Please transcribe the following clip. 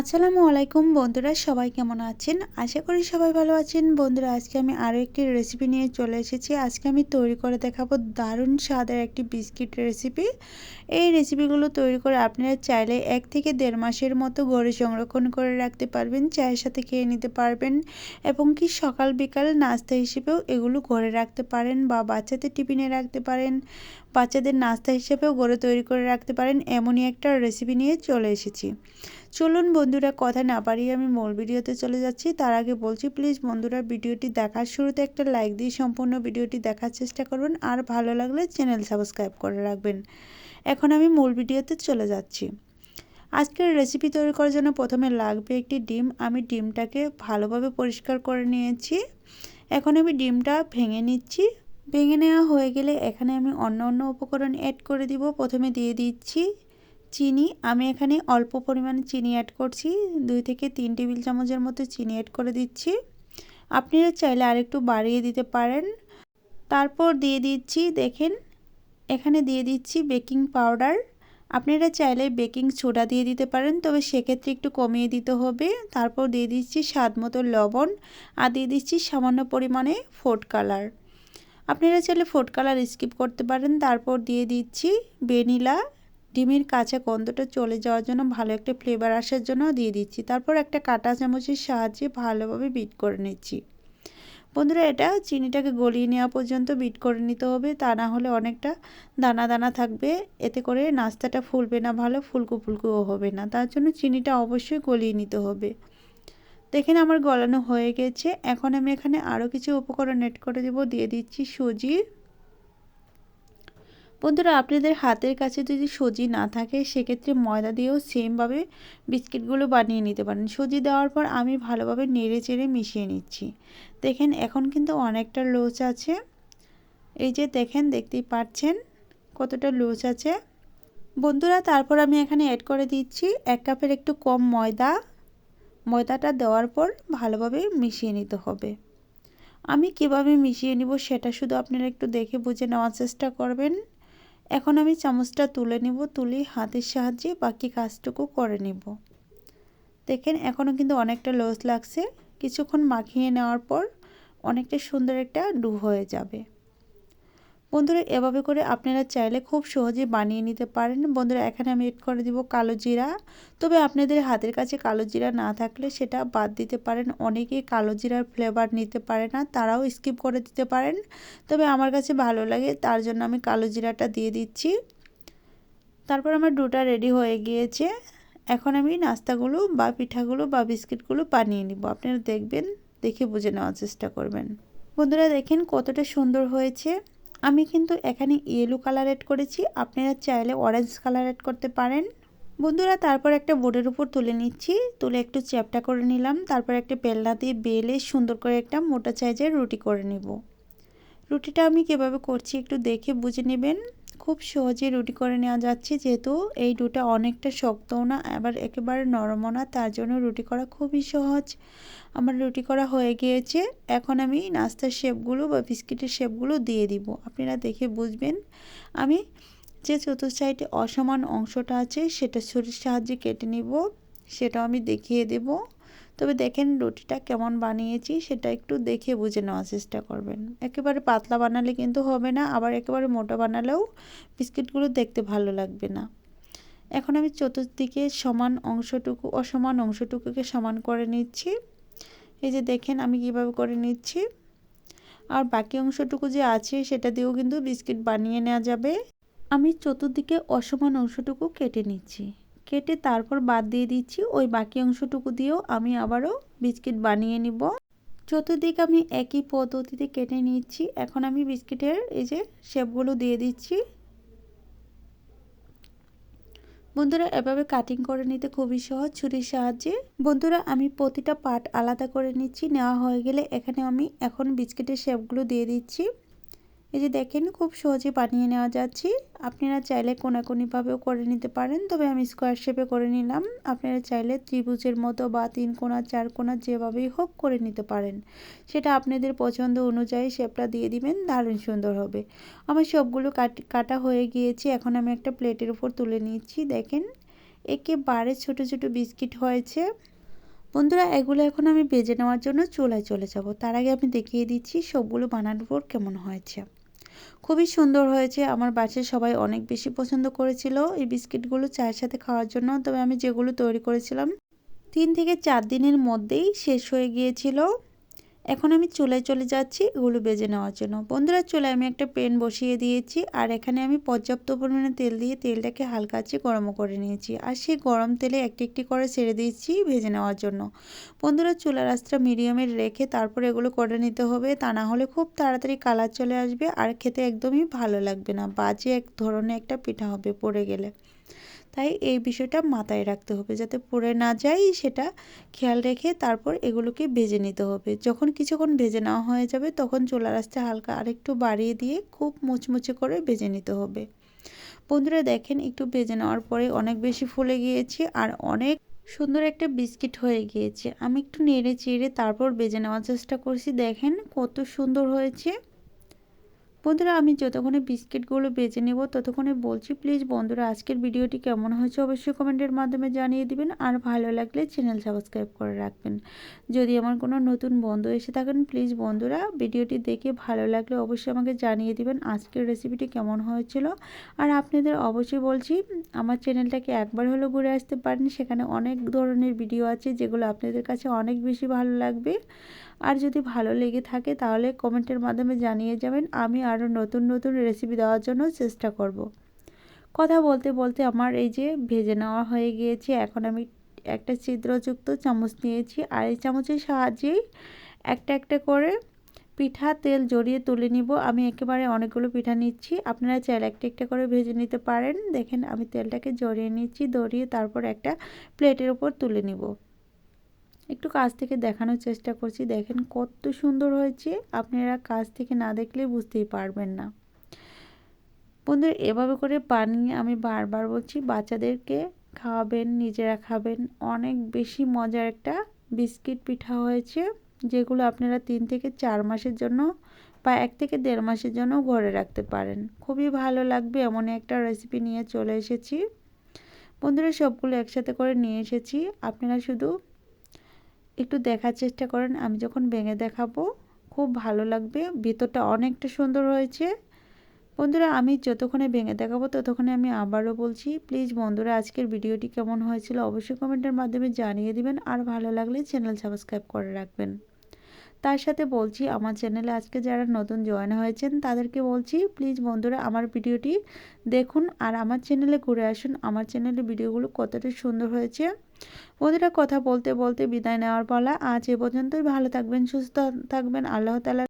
আসসালামু আলাইকুম বন্ধুরা, সবাই কেমন আছেন? আশা করি সবাই ভালো আছেন। বন্ধুরা, আজকে আমি আরও একটি রেসিপি নিয়ে চলে এসেছি। আজকে আমি তৈরি করে দেখাবো দারুণ স্বাদের একটি বিস্কিট রেসিপি এই রেসিপিগুলো তৈরি করে আপনারা চাইলে এক থেকে দেড় মাসের মতো গড়ে সংরক্ষণ করে রাখতে পারবেন, চায়ের সাথে খেয়ে নিতে পারবেন এবং কি সকাল বিকাল নাস্তা হিসেবেও এগুলো ঘরে রাখতে পারেন বা বাচ্চাদের টিফিনে রাখতে পারেন। বাচ্চাদের নাস্তা হিসেবেও গড়ে তৈরি করে রাখতে পারেন, এমনই একটা রেসিপি নিয়ে চলে এসেছি। চলুন বন্ধুরা, কথা না পারিয়ে আমি মূল ভিডিওতে চলে যাচ্ছি। তার আগে বলছি প্লিজ বন্ধুরা, ভিডিওটি দেখার শুরুতে একটা লাইক দিয়ে সম্পূর্ণ ভিডিওটি দেখার চেষ্টা করবেন। আর ভালো লাগলে চ্যানেল সাবস্ক্রাইব করে রাখবেন। এখন আমি মূল ভিডিওতে চলে যাচ্ছি। আজকের রেসিপি তৈরি করার জন্য প্রথমে লাগবে একটি ডিম। আমি ডিমটাকে ভালোভাবে পরিষ্কার করে নিয়েছি। এখন আমি ডিমটা ভেঙে নিচ্ছি। ভেঙে নেওয়া হয়ে গেলে এখানে আমি অন্য অন্য উপকরণ অ্যাড করে দিব। প্রথমে দিয়ে দিচ্ছি চিনি। আমি এখানে অল্প পরিমাণে চিনি অ্যাড করছি। দুই থেকে তিন টেবিল চামচের মতো চিনি অ্যাড করে দিচ্ছি। আপনারা চাইলে আরেকটু বাড়িয়ে দিতে পারেন। তারপর দিয়ে দিচ্ছি, দেখেন, এখানে দিয়ে দিচ্ছি বেকিং পাউডার। আপনারা চাইলে বেকিং সোডা দিয়ে দিতে পারেন, তবে সেক্ষেত্রে একটু কমিয়ে দিতে হবে। তারপর দিয়ে দিচ্ছি স্বাদ মতো লবণ। আর দিয়ে দিচ্ছি সামান্য পরিমাণে ফুড কালার। আপনারা চাইলে ফুড কালার স্কিপ করতে পারেন। তারপর দিয়ে দিচ্ছি ভ্যানিলা ডিমের কাঁচা গন্ধটা চলে যাওয়ার জন্য ভালো একটা ফ্লেভার আসার জন্য দিয়ে দিচ্ছি। তারপর একটা কাটা চামচের সাহায্যে ভালোভাবে বিট করে নিচ্ছি। বন্ধুরা, এটা চিনিটাকে গলিয়ে নেওয়া পর্যন্ত বিট করে নিতে হবে। তা না হলে অনেকটা দানা দানা থাকবে। এতে করে নাস্তাটা ফুলবে না ভালো, ফুলকো ফুলকুও হবে না। তার জন্য চিনিটা অবশ্যই গলিয়ে নিতে হবে। দেখেন আমার গলানো হয়ে গেছে। এখন আমি এখানে আরও কিছু উপকরণ এড করে দেবো। দিয়ে দিচ্ছি সুজি। বন্ধুরা, আপনাদের হাতের কাছে যদি সুজি না থাকে, সেক্ষেত্রে ময়দা দিয়েও সেমভাবে বিস্কিটগুলো বানিয়ে নিতে পারেন। সুজি দেওয়ার পর আমি ভালোভাবে নেড়ে চেড়ে মিশিয়ে নিচ্ছি। দেখেন, এখন কিন্তু অনেকটা লোচ আছে। এই যে দেখেন, দেখতেই পাচ্ছেন কতটা লোচ আছে। বন্ধুরা, তারপর আমি এখানে অ্যাড করে দিচ্ছি এক কাপের একটু কম ময়দা। ময়দাটা দেওয়ার পর ভালোভাবে মিশিয়ে নিতে হবে। আমি কীভাবে মিশিয়ে নিব সেটা শুধু আপনারা একটু দেখে বুঝে নেওয়ার চেষ্টা করবেন। এখন আমি চামচটা তুলে নিব, তুলে হাতের সাহায্যে বাকি কাজটুকু করে নিব। দেখেন এখনও কিন্তু অনেকটা লস লাগছে। কিছুক্ষণ মাখিয়ে নেওয়ার পর অনেকটা সুন্দর একটা ডু হয়ে যাবে। বন্ধুরা, এভাবে করে আপনারা চাইলে খুব সহজে বানিয়ে নিতে পারেন। বন্ধুরা, এখানে আমি এড করে দিব কালো জিরা। তবে আপনাদের হাতের কাছে কালো জিরা না থাকলে সেটা বাদ দিতে পারেন। অনেকেই কালো জিরার ফ্লেভার নিতে পারে না, তারাও স্কিপ করে দিতে পারেন। তবে আমার কাছে ভালো লাগে, তার জন্য আমি কালো জিরাটা দিয়ে দিচ্ছি। তারপর আমার ডুটা রেডি হয়ে গিয়েছে। এখন আমি নাস্তাগুলো বা পিঠাগুলো বা বিস্কিটগুলো বানিয়ে নিব। আপনারা দেখবেন, দেখে বুঝে নেওয়ার চেষ্টা করবেন। বন্ধুরা, দেখেন কতটা সুন্দর হয়েছে। আমি কিন্তু এখানে ইয়েলো কালার এড করেছি। আপনারা চাইলে অরেঞ্জ কালার এড করতে পারেন। বন্ধুরা, তারপর একটা বোর্ডের উপর তুলে নিচ্ছি। তুলে একটু চ্যাপটা করে নিলাম। তারপর একটা বেলনা দিয়ে বেলে সুন্দর করে একটা মোটা সাইজের রুটি করে নিব। রুটিটা আমি কীভাবে করছি একটু দেখে বুঝে নেবেন। খুব সহজে রুটি করে নেওয়া যাচ্ছে, যেহেতু এই ডুটা অনেকটা শক্তও না, আবার একেবারে নরমও না, তার জন্য রুটি করা খুবই সহজ। আমার রুটি করা হয়ে গিয়েছে, এখন আমি নাস্তার শেপগুলো বা বিস্কিটের শেপগুলো দিয়ে দিব। আপনারা দেখে বুঝবেন। আমি যে চতুর্থ সাইডে অসমান অংশটা আছে, সেটা ছুরির সাহায্যে কেটে নিব, সেটাও আমি দেখিয়ে দেবো। তবে দেখেন রুটিটা কেমন বানিয়েছি সেটা একটু দেখে বুঝে নেওয়ার চেষ্টা করবেন। একেবারে পাতলা বানালে কিন্তু হবে না, আবার একেবারে মোটা বানালেও বিস্কিটগুলো দেখতে ভালো লাগবে না। এখন আমি চতুর্দিকে সমান অংশটুকু, অসমান অংশটুকুকে সমান করে নিচ্ছি। এই যে দেখেন আমি কীভাবে করে নিচ্ছি। আর বাকি অংশটুকু যে আছে সেটা দিয়েও কিন্তু বিস্কিট বানিয়ে নেওয়া যাবে। আমি চতুর্দিকে অসমান অংশটুকু কেটে নিচ্ছি। কেটে তারপর বাদ দিয়ে দিচ্ছি। ওই বাকি অংশটুকু দিয়েও আমি আবারও বিস্কিট বানিয়ে নিব। চতুর্দিক আমি একই পদ্ধতিতে কেটে নিচ্ছি এখন আমি বিস্কিটের এই যে শেপগুলো দিয়ে দিচ্ছি। বন্ধুরা, এভাবে কাটিং করে নিতে খুবই সহজ, ছুরির সাহায্যে। বন্ধুরা, আমি প্রতিটা পার্ট আলাদা করে নিচ্ছি। নেওয়া হয়ে গেলে এখানে আমি এখন বিস্কিটের শেপগুলো দিয়ে দিচ্ছি। এই যে দেখেন, খুব সহজে বানিয়ে নেওয়া যাচ্ছে। আপনারা চাইলে কোনাকুনিভাবেও করে নিতে পারেন, তবে আমি স্কোয়ার শেপে করে নিলাম। আপনারা চাইলে ত্রিভুজের মতো বা তিন কোনা, চার কোনা যেভাবেই হোক করে নিতে পারেন। সেটা আপনাদের পছন্দ অনুযায়ী শেপটা দিয়ে দিবেন, দারুণ সুন্দর হবে। আমার সবগুলো কাটা হয়ে গিয়েছে, এখন আমি একটা প্লেটের উপর তুলে নিচ্ছি। দেখেন, একেবারে ছোট ছোট বিস্কিট হয়েছে। বন্ধুরা, এগুলো এখন আমি বেজে নেওয়ার জন্য চুলায় চলে যাব। তার আগে আমি দেখিয়ে দিচ্ছি সবগুলো বানানোর পর কেমন হয়েছে। খুবই সুন্দর হয়েছে। আমার বাসের সবাই অনেক বেশি পছন্দ করেছিল এই বিস্কিটগুলো চায়ের সাথে খাওয়ার জন্য। তবে আমি যেগুলো তৈরি করেছিলাম, তিন থেকে চার দিনের মধ্যেই শেষ হয়ে গিয়েছিল। এখন আমি চুলায় চলে যাচ্ছি, এগুলো বেজে নেওয়ার জন্য। বন্ধুরা, চুলায় আমি একটা পেন বসিয়ে দিয়েছি, আর এখানে আমি পর্যাপ্ত পরিমাণে তেল দিয়ে তেলটাকে হালকা আছে গরম করে নিয়েছি। আর সেই গরম তেলে একটি একটি করে ছেড়ে দিয়েছি ভেজে নেওয়ার জন্য। বন্ধুরা, চুলার আঁচটা মিডিয়ামে রেখে তারপর এগুলো করে নিতে হবে, তা না হলে খুব তাড়াতাড়ি কালার চলে আসবে, আর খেতে একদমই ভালো লাগবে না। বাজে এক ধরনের একটা পিঠা হবে, পড়ে গেলে। তাই এই বিষয়টা মাথায় রাখতে হবে যাতে পড়ে না যায় সেটা খেয়াল রেখে তারপর এগুলোকে ভেজে নিতে হবে। যখন কিছুক্ষণ ভেজে নেওয়া হয়ে যাবে তখন চোলা রাস্তা হালকা আরেকটু বাড়িয়ে দিয়ে খুব মুচমুচে করে ভেজে নিতে হবে। বন্ধুরা দেখেন একটু ভেজে নেওয়ার পরে অনেক বেশি ফুলে গিয়েছে আর অনেক সুন্দর একটা বিস্কিট হয়ে গিয়েছে। আমি একটু নেড়ে চেড়ে তারপর বেজে নেওয়ার চেষ্টা করছি। দেখেন কত সুন্দর হয়েছে। বন্ধুরা, আমি যতক্ষণে বিস্কিটগুলো বেজে নেব ততক্ষণে বলছি প্লিজ বন্ধুরা, আজকের ভিডিওটি কেমন হয়েছে অবশ্যই কমেন্টের মাধ্যমে জানিয়ে দিবেন আর ভালো লাগলে চ্যানেল সাবস্ক্রাইব করে রাখবেন। যদি আমার কোনো নতুন বন্ধু এসে থাকেন প্লিজ বন্ধুরা, ভিডিওটি দেখে ভালো লাগলে অবশ্যই আমাকে জানিয়ে দিবেন আজকের রেসিপিটি কেমন হয়েছিল। আর আপনাদের অবশ্যই বলছি, আমার চ্যানেলটাকে একবার হলো ঘুরে আসতে পারেন, সেখানে অনেক ধরনের ভিডিও আছে যেগুলো আপনাদের কাছে অনেক বেশি ভালো লাগবে। আর যদি ভালো লেগে থাকে তাহলে কমেন্টের মাধ্যমে জানিয়ে যাবেন, আমি আরও নতুন নতুন রেসিপি দেওয়ার জন্য চেষ্টা করব। কথা বলতে বলতে আমার এই যে ভেজে নেওয়া হয়ে গিয়েছে, এখন আমি একটা ছিদ্রযুক্ত চামচ নিয়েছি আর এই চামচের সাহায্যেই একটা একটা করে পিঠা তেল জড়িয়ে তুলে নিব। আমি একেবারে অনেকগুলো পিঠা নিচ্ছি, আপনারা চাইলে একটা একটা করে ভেজে নিতে পারেন। দেখেন আমি তেলটাকে জড়িয়ে নিচ্ছি দড়িয়ে তারপর একটা প্লেটের উপর তুলে নিব। একটু কাছ থেকে দেখানোর চেষ্টা করছি। দেখেন কত সুন্দর হয়েছে। আপনারা কাছ থেকে না দেখলে বুঝতেই পারবেন না। বন্ধুরা, এভাবে করে বানিয়ে আমি বারবার বলছি, বাচ্চাদেরকে খাওয়াবেন, নিজেরা খাবেন। অনেক বেশি মজার একটা বিস্কিট পিঠা হয়েছে, যেগুলো আপনারা তিন থেকে চার মাসের জন্য বা এক থেকে দেড় মাসের জন্য ঘরে রাখতে পারেন। খুবই ভালো লাগবে এমন একটা রেসিপি নিয়ে চলে এসেছি। বন্ধুরা, সবগুলো একসাথে করে নিয়ে এসেছি। আপনারা শুধু একটু দেখার চেষ্টা করেন, আমি যখন ভেঙে দেখাবো, খুব ভালো লাগবে। ভিতরটা অনেকটা সুন্দর হয়েছে। বন্ধুরা, আমি যতক্ষণে ভেঙে দেখাবো, ততক্ষণে আমি আবারও বলছি প্লিজ বন্ধুরা, আজকের ভিডিওটি কেমন হয়েছিল অবশ্যই কমেন্টের মাধ্যমে জানিয়ে দিবেন, আর ভালো লাগলে চ্যানেল সাবস্ক্রাইব করে রাখবেন। তার সাথে বলছি, আমার চ্যানেলে আজকে যারা নতুন জয়েন হয়েছেন, তাদেরকে বলছি প্লিজ বন্ধুরা, আমার ভিডিওটি দেখুন, আর আমার চ্যানেলে ঘুরে আসুন। আমার চ্যানেলে ভিডিওগুলো কতটা সুন্দর হয়েছে। বন্ধুরা কথা বলতে বলতে বিদায় নেওয়ার পালা। আজ এ পর্যন্তই। ভালো থাকবেন, সুস্থ থাকবেন। আল্লাহ তালা